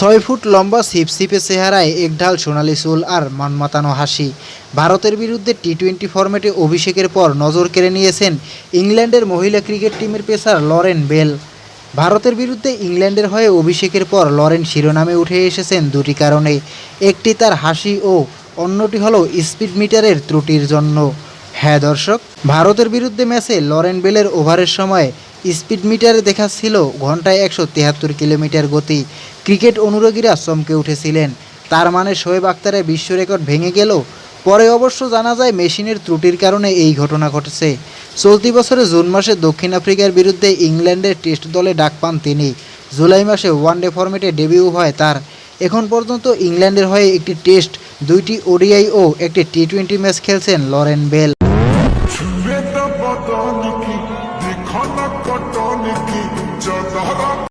ছয় ফুট লম্বা সিপসিপে চেহারায় একঢাল সোনালি চুল আর মনমাতানো হাসি। ভারতের বিরুদ্ধে টি টোয়েন্টি ফরম্যাটে অভিষেকের পর নজর কেড়ে নিয়েছেন ইংল্যান্ডের মহিলা ক্রিকেট টিমের পেসার লরেন বেল। ভারতের বিরুদ্ধে ইংল্যান্ডের হয়ে অভিষেকের পর লরেন শিরোনামে উঠে এসেছেন দুটি কারণে। একটি তার হাসি ও অন্যটি হলো স্পিড মিটারের ত্রুটির জন্য। হ্যাঁ দর্শক, ভারতের বিরুদ্ধে ম্যাচে লরেন বেলের ওভারের সময় স্পিড মিটারে দেখাচ্ছিল ঘন্টায় একশো তেহাত্তর কিলোমিটার গতি। ক্রিকেট অনুরাগীরা চমকে উঠেছিলেন। তার মানে শোয়েব আক্তারের বিশ্ব রেকর্ড ভেঙে গেল। পরে অবশ্য জানা যায় মেশিনের ত্রুটির কারণে এই ঘটনা ঘটেছে। চলতি বছরে জুন মাসে দক্ষিণ আফ্রিকার বিরুদ্ধে ইংল্যান্ডের টেস্ট দলে ডাক পান তিনি। জুলাই মাসে ওয়ানডে ফরম্যাটে ডেবিউ হয় তার। এখন পর্যন্ত ইংল্যান্ডের হয়ে একটি টেস্ট, দুইটি ওডিআই ও একটি টি টোয়েন্টি ম্যাচ খেলছেন লরেন বেল। छुए तो बदन की दिखा न कटन की जदहरा